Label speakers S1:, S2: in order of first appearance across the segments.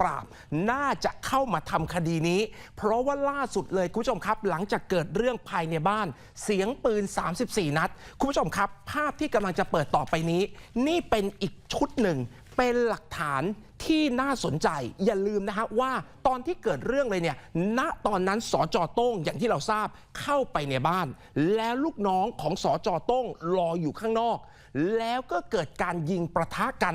S1: ปราบน่าจะเข้ามาทำคดีนี้ เพราะว่าล่าสุดเลยคุณผู้ชมครับ หลังจากเกิดเรื่องภายในบ้าน เสียงปืน 34 นัด คุณผู้ชมครับ ภาพที่กำลังจะเปิดต่อไปนี้ นี่เป็นอีกชุดหนึ่ง เป็นหลักฐานที่น่าสนใจอย่าลืมนะฮะว่าตอนที่เกิดเรื่องเลยเนี่ย ณตอนนั้นสจโต้งอย่างที่เราทราบเข้าไปในบ้าน แล้วลูกน้องของสจโต้งรออยู่ข้างนอก แล้วก็เกิดการยิงประทะกัน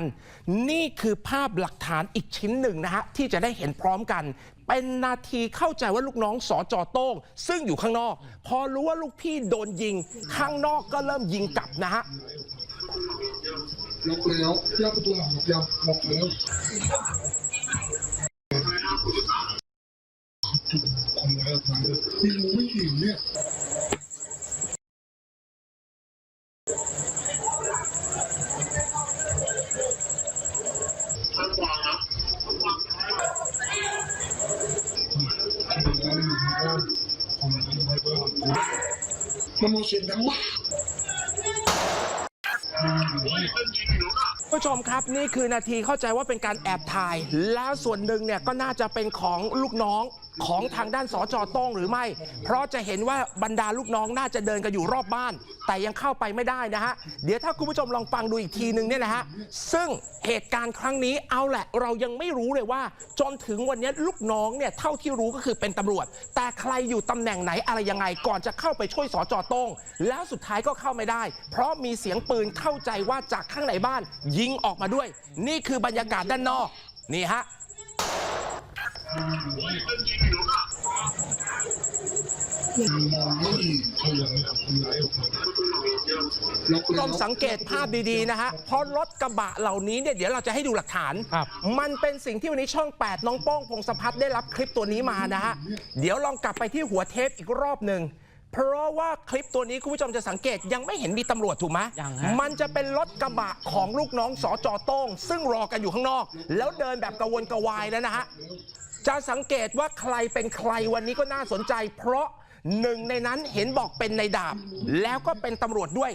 S1: นี่คือภาพหลักฐานอีกชิ้นหนึ่งนะฮะที่จะได้เห็นพร้อมกัน เป็นนาทีเข้าใจว่าลูกน้องสอจอโต้ง ซึ่งอยู่ข้างนอก พอรู้ว่าลูกพี่โดนยิง ข้างนอกก็เริ่มยิงกลับนะฮะ
S2: ล็อกแล้วล็อกประตูหลังล็อกยังล็อกแล้วทำอะไรออกมาเลยไม่รู้ไม่เห็นเนี่ย เสียงดังมาก
S1: ผู้ชมครับนี่คือนาทีเข้าใจว่าเป็นการแอบถ่าย แล้วส่วนหนึ่งเนี่ยก็น่าจะเป็นของลูกน้อง ของทางด้านสจต้องหรือไม่ เพราะจะเห็นว่าบรรดาลูกน้องน่าจะเดินกันอยู่รอบบ้าน แต่ยังเข้าไปไม่ได้นะฮะ เดี๋ยวถ้าคุณผู้ชมลองฟังดูอีกทีหนึ่งเนี่ยนะฮะ ซึ่งเหตุการณ์ครั้งนี้เอาแหละ เรายังไม่รู้เลยว่า จนถึงวันนี้ลูกน้องเนี่ยเท่าที่รู้ก็คือเป็นตำรวจ แต่ใครอยู่ตำแหน่งไหนอะไรยังไงก่อนจะเข้าไปช่วยสจต้องแล้วสุดท้ายก็เข้าไม่ได้ เพราะมีเสียงปืนเข้าใจว่าจากข้างในบ้าน ยิงออกมาด้วย นี่คือบรรยากาศด้านนอกนี่ฮะ คุณ
S2: แล้
S1: ผู้ช
S2: ว
S1: มสังเกตภาพดีๆนะฮะ เพราะรถกระบะเหล่านี้เนี่ยเดี๋ยวเราจะให้ดูหลักฐาน
S3: ครับ
S1: มันเป็นสิ่งที่วันนี้ช่อง 8 น้องโป้องพงศพัฒน์ได้รับคลิปตัวนี้มานะฮะ เดี๋ยวลองกลับไปที่หัวเทปอีกรอบหนึ่ง เพราะว่าคลิปตัวนี้คุณผู้ชมจะสังเกตยังไม่เห็นมีตำรวจถูกไหม
S3: ยังฮะ
S1: มันจะเป็นรถกระบะของลูกน้องสอจอโต้งซึ่งรอกันอยู่ข้างนอก แล้วเดินแบบกระวนกระวายแล้วนะฮะ จะสังเกตว่าใครเป็นใครวันนี้ก็น่าสนใจ เพราะหนึ่งในนั้นเห็นบอกเป็นในดาบ แล้วก็เป็นตำรวจด้วย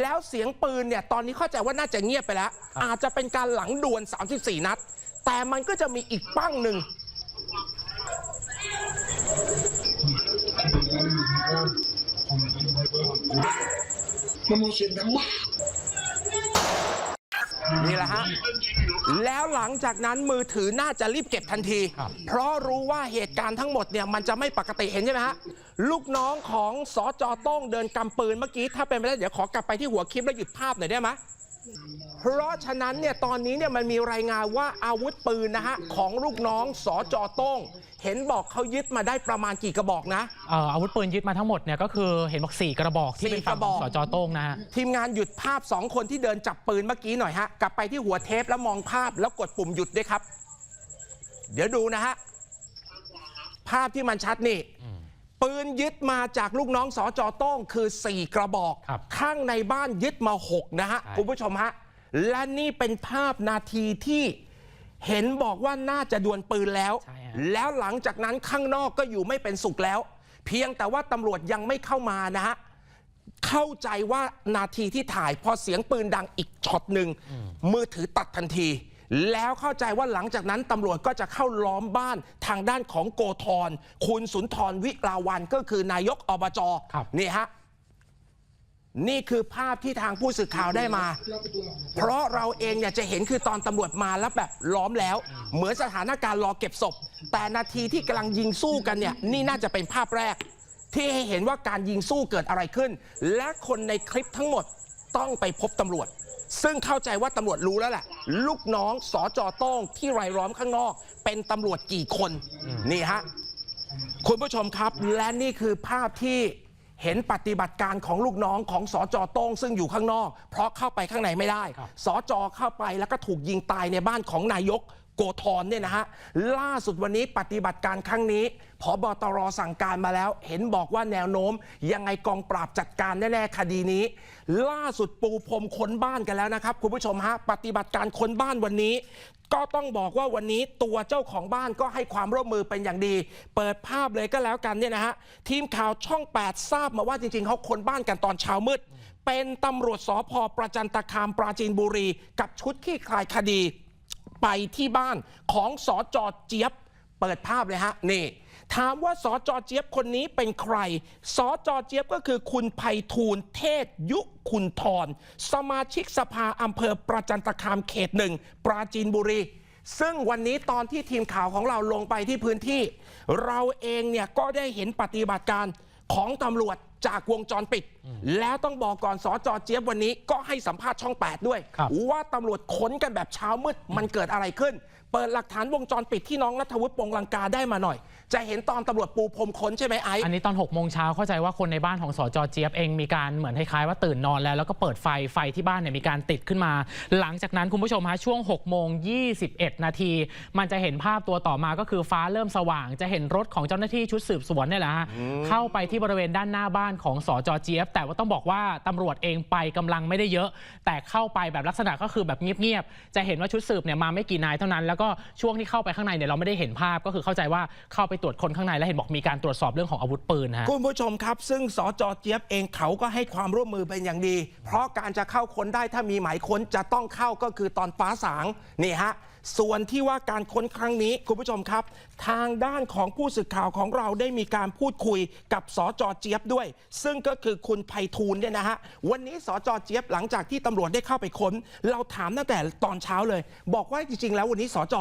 S1: แล้วเสียงปืนเนี่ยตอนนี้เข้าใจว่าน่าจะเงียบไปแล้ว อาจจะเป็นการหลังดวล34 นัด แต่มันก็จะมีอีกปั้งหนึ่ง
S2: มันมาเสียงดังมาก
S1: นี่แหละฮะ แล้วหลังจากนั้นมือถือน่าจะรีบเก็บทันที
S3: ครับ
S1: เพราะรู้ว่าเหตุการณ์ทั้งหมดเนี่ยมันจะไม่ปกติเห็นใช่ไหมฮะลูกน้องของสอจอโต้งเดินกำปืนเมื่อกี้ถ้าเป็นไปได้เดี๋ยวขอกลับไปที่หัวคลิปแล้วหยุดภาพหน่อยได้ไหม เพราะฉะนั้นเนี่ยตอนนี้เนี่ยมันมีรายงานว่าอาวุธปืนนะฮะของลูกน้องสอจอโต้ง เห็นบอกเขายึดมาได้ประมาณกี่กระบอกนะ
S3: เอ่ออาวุธปืนยึดมาทั้งหมดเนี่ยก็คือเห็นบอก4กระบอกที่เป็นฝั่ง
S1: สี่กระบอก
S3: สจโต้งนะฮะ
S1: ทีมงานหยุดภาพสองคนที่เดินจับปืนเมื่อกี้หน่อยฮะ กลับไปที่หัวเทปแล้วมองภาพแล้วกดปุ่มหยุดด้วยครับ เดี๋ยวดูนะฮะ ภาพที่มันชัดนี่ ปืนยึดมาจากลูกน้องสอจอโต้งคือ 4 กระบอก
S3: ครับ
S1: ข้างในบ้านยึดมา 6 นะฮะ
S3: ใช่
S1: คุณผู้ชมฮะ และนี่เป็นภาพนาทีที่เห็นบอกว่าน่าจะดวลปืนแล้ว
S3: ใช่ฮะ
S1: แล้วหลังจากนั้นข้างนอกก็อยู่ไม่เป็นสุขแล้ว เพียงแต่ว่าตำรวจยังไม่เข้ามานะฮะ เข้าใจว่านาทีที่ถ่ายพอเสียงปืนดังอีกช็อตหนึ่งมือถือตัดทันที แล้วเข้าใจว่าหลังจากนั้นตำรวจก็จะเข้าล้อมบ้านทางด้านของโกธรคุณสุนทรวิลาวันก็คือนายกอบจ
S3: ครับ
S1: นี่ฮะนี่คือภาพที่ทางผู้สื่อข่าวได้มา
S2: ล็อกประตูหลัง
S1: เพราะเราเองเนี่ยจะเห็นคือตอนตำรวจมาแล้วแบบล้อมแล้ว เหมือนสถานการณ์รอเก็บศพ แต่นาทีที่กำลังยิงสู้กันเนี่ยนี่น่าจะเป็นภาพแรก ที่ให้เห็นว่าการยิงสู้เกิดอะไรขึ้น และคนในคลิปทั้งหมด ต้องไปพบตำรวจ ซึ่งเข้าใจว่าตำรวจรู้แล้วแหละ ลูกน้องสอจอโต้งที่รายล้อมข้างนอก เป็นตำรวจกี่คน นี่ฮะ คุณผู้ชมครับ และนี่คือภาพที่เห็นปฏิบัติการของลูกน้องของสอจอโต้งซึ่งอยู่ข้างนอก เพราะเข้าไปข้างในไม่ได้
S3: ครับ
S1: สอจอเข้าไปแล้วก็ถูกยิงตายในบ้านของนายก โกธรเนี่ยนะฮะล่าสุดวันนี้ปฏิบัติการครั้งนี้พบตรสั่งการมาแล้ว เห็นบอกว่าแนวโน้ม ยังไงกองปราบจัดการแน่ๆคดีนี้ ล่าสุดปูพรมค้นบ้านกันแล้วนะครับคุณผู้ชมฮะปฏิบัติการค้นบ้านวันนี้ ก็ต้องบอกว่าวันนี้ตัวเจ้าของบ้านก็ให้ความร่วมมือเป็นอย่างดี เปิดภาพเลยก็แล้วกันเนี่ยนะฮะทีมข่าวช่อง 8 ทราบมาว่าจริงๆเขาค้นบ้านกันตอนเช้ามืด เป็นตำรวจสพประจันตคามปราจีนบุรี กับชุดขี้คลายคดี ไปที่บ้านของสอจอเจี๊ยบ เปิดภาพเลยฮะนี่ถามว่าสอจอเจี๊ยบคนนี้เป็นใคร สอจอเจี๊ยบก็คือคุณไพฑูรย์เทศยุคุณทรสมาชิกสภาอำเภอประจันตคามเขตหนึ่งปราจีนบุรี ซึ่งวันนี้ตอนที่ทีมข่าวของเราลงไปที่พื้นที่ เราเองเนี่ยก็ได้เห็นปฏิบัติการ ของตำรวจจากวงจรปิด แล้วต้องบอกก่อนสอจอเจี๊ยบวันนี้ก็ให้สัมภาษณ์ช่อง 8 ด้วย
S3: ครับ
S1: ว่าตำรวจค้นกันแบบเช้ามืดมันเกิดอะไรขึ้น เปิดหลักฐานวงจรปิดที่น้องนัทวุฒิปงลังกาได้มาหน่อย จะเห็นตอนตำรวจปูพรมค้นใช่ไหมไอ้
S3: อันนี้ตอน6กโมงเช้าเข้าใจว่าคนในบ้านของสจเจี๊ยบเองมีการเหมือนคล้ายๆว่าตื่นนอนแล้ว แล้วก็เปิดไฟไฟที่บ้านเนี่ยมีการติดขึ้นมา หลังจากนั้นคุณผู้ชมฮะช่วง6กโมง21 นาที มันจะเห็นภาพตัวต่อมาก็คือฟ้าเริ่มสว่าง จะเห็นรถของเจ้าหน้าที่ชุดสืบสวนเนี่ยแหละฮะเข้าไปที่บริเวณด้านหน้าบ้านของสจเจี๊ยบแต่ว่าต้องบอกว่าตำรวจเองไปกำลังไม่ได้เยอะ แต่เข้าไปแบบลักษณะก็คือแบบเงียบๆจะเห็นว่าชุดสืบเนี่ยมาไม่กี่นายเท่านั้น แล้วก็ช่วงที่เข้าไปข้างในเนี่ยเราไม่ได้เห็นภาพก็คือเข้าใจว่าเข้าไปตรวจคนข้างในแล้วเห็นบอกมีการตรวจสอบเรื่องของอาวุธปืนฮะ
S1: คุณผู้ชมครับ ซึ่งสจเจี๊ยบเองเขาก็ให้ความร่วมมือเป็นอย่างดี เพราะการจะเข้าค้นได้ถ้ามีหมายค้นจะต้องเข้าก็คือตอนฟ้าสางนี่ฮะ ส่วนที่ว่าการค้นครั้งนี้คุณผู้ชมครับ ทางด้านของผู้สื่อข่าวของเราได้มีการพูดคุยกับสจเจี๊ยบด้วย ซึ่งก็คือคุณไพฑูรย์เนี่ยนะฮะวันนี้สจเจี๊ยบหลังจากที่ตำรวจได้เข้าไปค้น เราถามตั้งแต่ตอนเช้าเลย บอกว่าจริง ๆ แล้ววันนี้สจ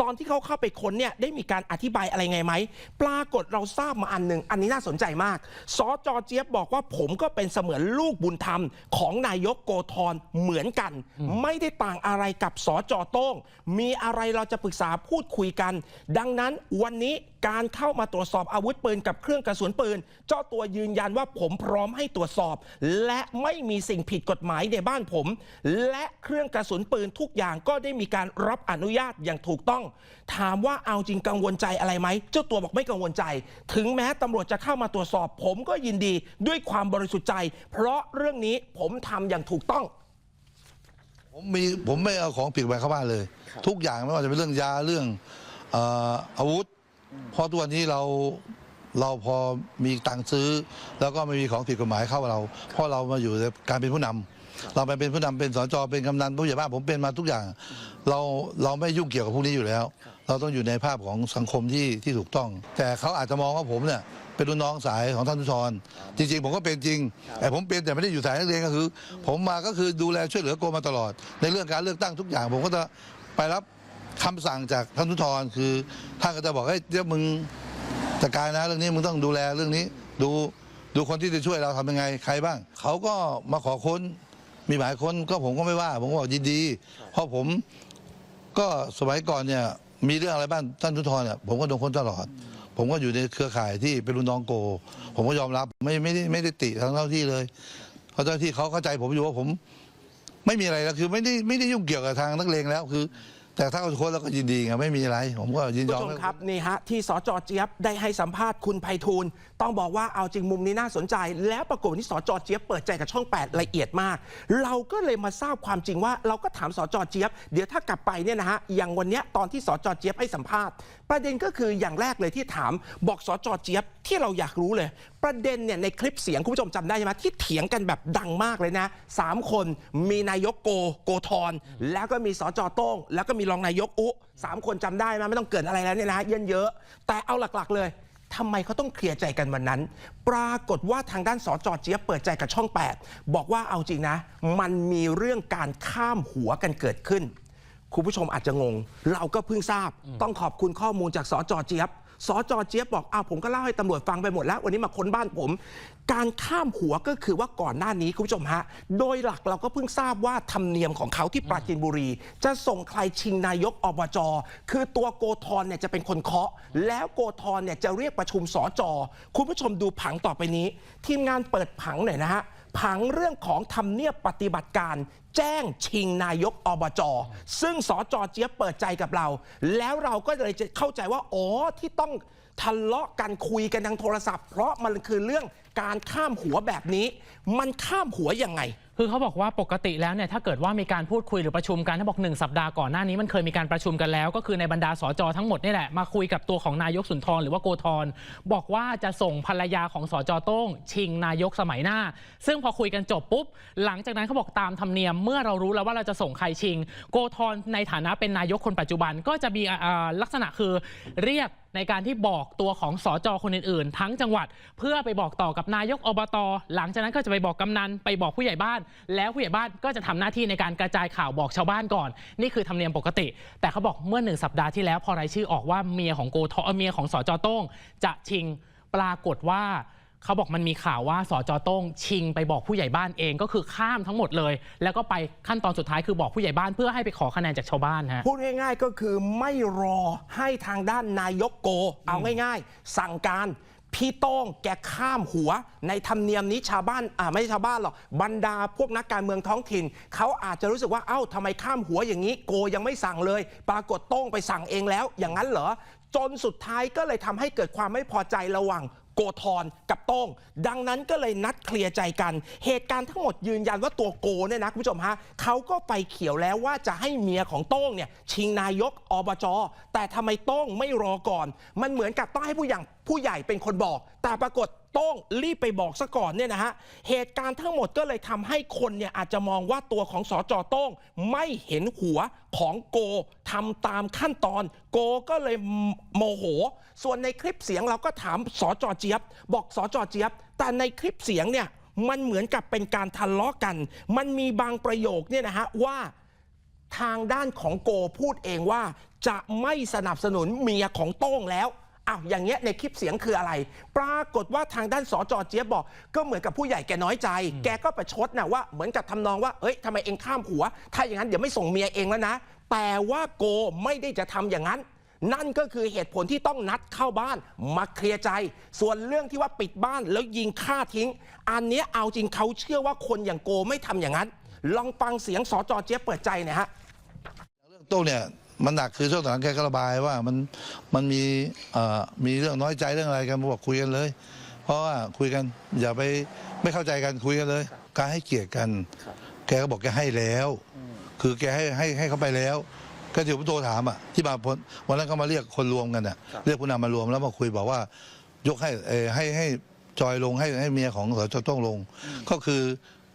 S1: ตอนที่เขาเข้าไปค้นเนี่ยได้มีการอธิบายอะไรไงไหมปรากฏเราทราบมาอันหนึ่งอันนี้น่าสนใจมากสจเจี๊ยบบอกว่าผมก็เป็นเสมือนลูกบุญธรรมของนายกโกธรเหมือนกัน ไม่ได้ต่างอะไรกับสจโต้งมีีอะไรเราจะปรึกษาพูดคุยกัน ดังนั้นวันนี้การเข้ามาตรวจสอบอาวุธปืนกับเครื่องกระสุนปืน เจ้าตัวยืนยันว่าผมพร้อมให้ตรวจสอบ และไม่มีสิ่งผิดกฎหมายในบ้านผม และเครื่องกระสุนปืนทุกอย่างก็ได้มีการรับอนุญาตอย่างถูกต้อง ถามว่าเอาจริงกังวลใจอะไรไหมเจ้าตัวบอกไม่กังวลใจ ถึงแม้ตำรวจจะเข้ามาตรวจสอบ ผมก็ยินดีด้วยความบริสุทธิ์ใจ เพราะเรื่องนี้ผมทำอย่างถูกต้อง
S4: ผมมีผมไม่เอาของผิดไปเข้าบ้านเลย ทุกอย่างไม่ว่าจะเป็นเรื่องยาเรื่องเอ่ออาวุธเพราะตัวนนี้เราเราพอมีตังค์ซื้อ แล้วก็ไม่มีของผิดกฎหมายเข้าเรา เพราะเรามาอยู่ในการเป็นผู้นำเราไปเป็นผู้นำเป็นสจเป็นกำนันผู้ใหญ่บ้านผมเป็นมาทุกอย่าง เราเราไม่ยุ่งเกี่ยวกับพวกนี้อยู่แล้ว เราต้องอยู่ในภาพของสังคมที่ที่ถูกต้อง แต่เขาอาจจะมองว่าผมเนี่ย เป็นรุ่นน้องสายของท่านทุชรจริง ๆ ผมก็เป็นจริง แต่ผมเป็นแต่ไม่ได้อยู่สายนักเรียนก็คือ ผมมาก็คือดูแลช่วยเหลือโกรมมาตลอด ในเรื่องการเลือกตั้งทุกอย่าง ผมก็จะไปรับคำสั่งจากท่านทุทรคือท่านก็จะบอกให้ยเดี๋ยวมึงจัดการนะเรื่องนี้มึงต้องดูแลเรื่องนี้ ดูดูคนที่จะช่วยเราทำยังไงใครบ้าง เขาก็มาขอค้นมีหมายค้นก็ผมก็ไม่ว่า ผมก็บอกยินดี เพราะผมก็สมัยก่อนเนี่ยมีเรื่องอะไรบ้างท่านทุทรเนี่ยผมก็โดนค้นตลอด ผมก็อยู่ในเครือข่ายที่เป็นรุ่นน้องโก ผมก็ยอมรับไม่ไม่ได้ไม่ได้ติทางเจ้าที่เลยเพราะเจ้าหน้าที่เขาเข้าใจผมอยู่ว่าผม ไม่มีอะไรแล้วคือไม่ได้ไม่ได้ยุ่งเกี่ยวกับทางนักเลงแล้วคือ แต่ถ้าเขาค้นแล้วก็ยินดีไงไม่มีอะไร ผมก็ยินย
S1: ผู้
S4: อม
S1: ชมครับนี่ฮะที่สจเจี๊ยบได้ให้สัมภาษณ์คุณไพฑูรย์ต้องบอกว่าเอาจริงมุมนี้น่าสนใจ แล้วปรากฏวันนี้สจเจี๊ยบเปิดใจกับช่อง 8 ละเอียดมาก เราก็เลยมาทราบความจริงว่า เราก็ถามสจเจี๊ยบเดี๋ยวถ้ากลับไปเนี่ยนะฮะอย่างวันเนี้ยตอนที่สจเจี๊ยบให้สัมภาษณ์ ประเด็นก็คืออย่างแรกเลยที่ถามบอกสจเจี๊ยบที่เราอยากรู้เลย ประเด็นเนี่ยในคลิปเสียงคุณผู้ชมจำได้ใช่ไหมที่เถียงกันแบบดังมากเลยนะสามคนมีนายกโกโกธรแล้วก็มีสจโต้ง แล้วก็มีรองนายกอุสามคนจำได้ไหมไม่ต้องเกิดอะไรแล้วเนี่ยนะเยินเยอะ แต่เอาหลักๆเลยทำไมเขาต้องเคลียร์ใจกันวันนั้น ปรากฏว่าทางด้านสจเจี๊ยบเปิดใจกับช่อง 8 บอกว่าเอาจริงนะ มันมีเรื่องการข้ามหัวกันเกิดขึ้น คุณผู้ชมอาจจะงง เราก็เพิ่งทราบ ต้องขอบคุณข้อมูลจากสจเจี๊ยบ สจเจี๊ยบบอกอ้าวผมก็เล่าให้ตำรวจฟังไปหมดแล้ว วันนี้มาค้นบ้านผม การข้ามหัวก็คือว่าก่อนหน้านี้คุณผู้ชมฮะ โดยหลักเราก็เพิ่งทราบว่าธรรมเนียมของเขาที่ปราจีนบุรี จะส่งใครชิงนายกอบจคือตัวโกธรเนี่ยจะเป็นคนเคาะ แล้วโกธรเนี่ยจะเรียกประชุมสจคุณผู้ชมดูผังต่อไปนี้ ทีมงานเปิดผังหน่อยนะฮะ ผังเรื่องของทำเนียบปฏิบัติการ แจ้งชิงนายกอบจซึ่งสจเจี๊ยบเปิดใจกับเรา แล้วเราก็เลยจะเข้าใจว่าอ๋อที่ต้องทะเลาะกันคุยกันทางโทรศัพท์ เพราะมันคือเรื่องการข้ามหัวแบบนี้ มันข้ามหัวยังไง
S3: คือเขาบอกว่าปกติแล้วเนี่ยถ้าเกิดว่ามีการพูดคุยหรือประชุมกันถ้าบอกหนึ่งสัปดาห์ก่อนหน้านี้มันเคยมีการประชุมกันแล้ว ก็คือในบรรดาสจทั้งหมดนี่แหละมาคุยกับตัวของนายกสุนทรหรือว่าโกธรบอกว่าจะส่งภรรยาของสจโต้ง ชิงนายกสมัยหน้า ซึ่งพอคุยกันจบปุ๊บ หลังจากนั้นเขาบอกตามธรรมเนียมเมื่อเรารู้แล้วว่าเราจะส่งใครชิง โกธรในฐานะเป็นนายกคนปัจจุบันก็จะมีลักษณะคือเรียกในการที่บอกตัวของสจคนอื่นๆ ทั้งจังหวัด เพื่อไปบอกต่อกับนายกอบต หลังจากนั้นก็จะไปบอกกำนันไปบอกผู้ใหญ่บ้านแล้วผู้ใหญ่บ้านก็จะทำหน้าที่ในการกระจายข่าวบอกชาวบ้านก่อน นี่คือธรรมเนียมปกติ แต่เขาบอกเมื่อหนึ่งสัปดาห์ที่แล้วพอรายชื่อออกว่าเมียของโกทอเมียของสจโต้งจะชิงปรากฏว่าเขาบอกมันมีข่าวว่าสจโต้งชิงไปบอกผู้ใหญ่บ้านเองก็คือข้ามทั้งหมดเลย แล้วก็ไปขั้นตอนสุดท้ายคือบอกผู้ใหญ่บ้านเพื่อให้ไปขอคะแนนจากชาวบ้านฮะ
S1: พูดง่ายๆก็คือไม่รอให้ทางด้านนายกโก เอาง่าย ๆ สั่งการ พี่โต้งแกข้ามหัว ในธรรมเนียมนี้ชาวบ้านอ่าไม่ใช่ชาวบ้านหรอกบรรดาพวกนักการเมืองท้องถิ่นเขาอาจจะรู้สึกว่าเอ้าทำไมข้ามหัวอย่างนี้ โกยังไม่สั่งเลย ปรากฏโต้งไปสั่งเองแล้ว อย่างนั้นเหรอจนสุดท้ายก็เลยทำให้เกิดความไม่พอใจระหว่างโกธรกับโต้ง ดังนั้นก็เลยนัดเคลียร์ใจกัน เหตุการณ์ทั้งหมดยืนยันว่าตัวโกเนี่ยนะคุณผู้ชมฮะเขาก็ไฟเขียวแล้วว่าจะให้เมียของโต้งเนี่ยชิงนายกอบจแต่ทำไมโต้งไม่รอก่อน มันเหมือนกับต้องให้ผู้ใหญ่ ผู้ใหญ่เป็นคนบอก แต่ปรากฏต้องรีบไปบอกซะก่อนเนี่ยนะฮะ เหตุการณ์ทั้งหมดก็เลยทำให้คนเนี่ยอาจจะมองว่าตัวของสจโต้งไม่เห็นหัวของโกทำตามขั้นตอน โกก็เลยโมโห ส่วนในคลิปเสียงเราก็ถามสจเจี๊ยบ บอกสจเจี๊ยบ แต่ในคลิปเสียงเนี่ยมันเหมือนกับเป็นการทะเลาะกัน มันมีบางประโยคเนี่ยนะฮะว่าทางด้านของโกพูดเองว่าจะไม่สนับสนุนเมียของโต้งแล้ว อ้าวอย่างเงี้ยในคลิปเสียงคืออะไร ปรากฏว่าทางด้านสจเจี๊ยบบอก ก็เหมือนกับผู้ใหญ่แกน้อยใจ แกก็ประชดนะว่าเหมือนกับทำนองว่าเอ้ยทำไมเองข้ามหัว ถ้าอย่างนั้นเดี๋ยวไม่ส่งเมียเองแล้วนะ แต่ว่าโกไม่ได้จะทำอย่างนั้นนั่นก็คือเหตุผลที่ต้องนัดเข้าบ้านมาเคลียร์ใจ ส่วนเรื่องที่ว่าปิดบ้านแล้วยิงฆ่าทิ้ง อันเนี้ยเอาจริงเขาเชื่อว่าคนอย่างโกไม่ทำอย่างนั้น ลองฟังเสียงสจเจี๊ยบเปิดใจหน่อยฮะ
S4: เรื่องโต้งเนี่ย มันหนักคือช่วงหลังแกก็ระบายว่ามันมันมีเอ่อมีเรื่องน้อยใจเรื่องอะไรกันบอกคุยกันเลย เพราะว่าคุยกันอย่าไปไม่เข้าใจกันคุยกันเลยการให้เกียรติกัน แกก็บอกแกให้แล้ว คือแกให้ให้ให้เขาไปแล้ว ก็ที่ผมโทรถามอะที่มาพ้นวันนั้นก็มาเรียกคนรวมกันอะ เรียกผู้นำมารวมแล้วมาคุยบอกว่ายกให้เออให้ให้จอยลงให้ให้เมียของสจต้องลง ก็คือ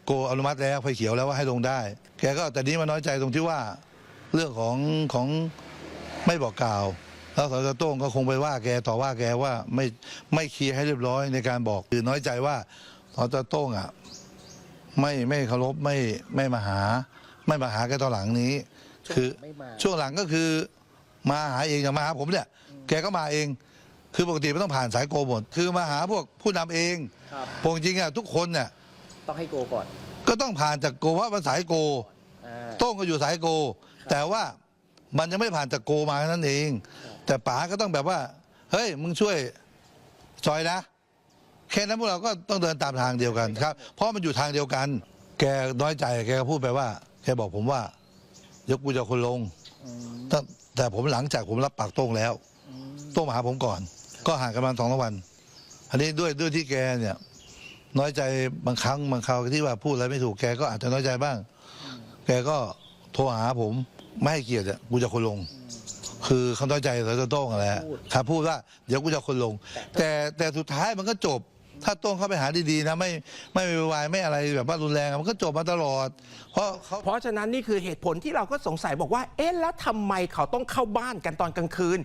S4: โกอนุมัติแล้วไฟเขียวแล้วว่าให้ลงได้ แกก็แต่นี้มาน้อยใจตรงที่ว่า เรื่องของของไม่บอกกล่าว แล้วสจโต้งก็คงไปว่าแกต่อว่าแกว่าไม่ไม่เคลียร์ให้เรียบร้อยในการบอกคือน้อยใจว่าสจโต้งอะไม่ไม่เคารพไม่ไม่มาหา ไม่มาหาแกตอนหลังนี้ คือช่วงหลังก็คือมาหาเองอย่างมาหาผมเนี่ยแกก็มาเอง คือปกติไม่ต้องผ่านสายโกหมดคือมาหาพวกผู้นำเอง
S5: ครับ
S4: พวกจริงอะทุกคนเนี่ย
S5: ต้องให้โกก่อน
S4: ก็ต้องผ่านจากโกว่ามันสายโก
S5: อ่า
S4: โต้งก็อยู่สายโก แต่ว่ามันยังไม่ผ่านจากโกมาแค่นั้นเอง แต่ป๋าก็ต้องแบบว่า เฮ้ย มึงช่วยจอยนะแค่นั้นพวกเราก็ต้องเดินตามทางเดียวกันครับ เพราะมันอยู่ทางเดียวกัน แกน้อยใจแกก็พูดไปว่าแกบอกผมว่า ยกกูจะคนลงแต่แต่ผมหลังจากผมรับปากโต้งแล้ว โต้งมาหาผมก่อน ก็ห่างกันประมาณสองสามวัน อันนี้ด้วยด้วยที่แกเนี่ย น้อยใจบางครั้งบางคราวที่ว่าพูดอะไรไม่ถูกแกก็อาจจะน้อยใจบ้าง แกก็โทรหาผมไม่ให้เกียรติอะกูจะคนลง คือเขาน้อยใจแล้วจะโต้งอะไรครับพูดว่าเดี๋ยวกูจะคนลง แต่แต่สุดท้ายมันก็จบ ถ้าโต้งเข้าไปหาดีๆนะไม่ไม่วายไม่อะไรแบบว่ารุนแรงอะมันก็จบมาตลอด เพราะเขา
S1: เพราะฉะนั้นนี่คือเหตุผลที่เราก็สงสัยบอกว่า เอ๊ะแล้วทำไมเขาต้องเข้าบ้านกันตอนกลางคืน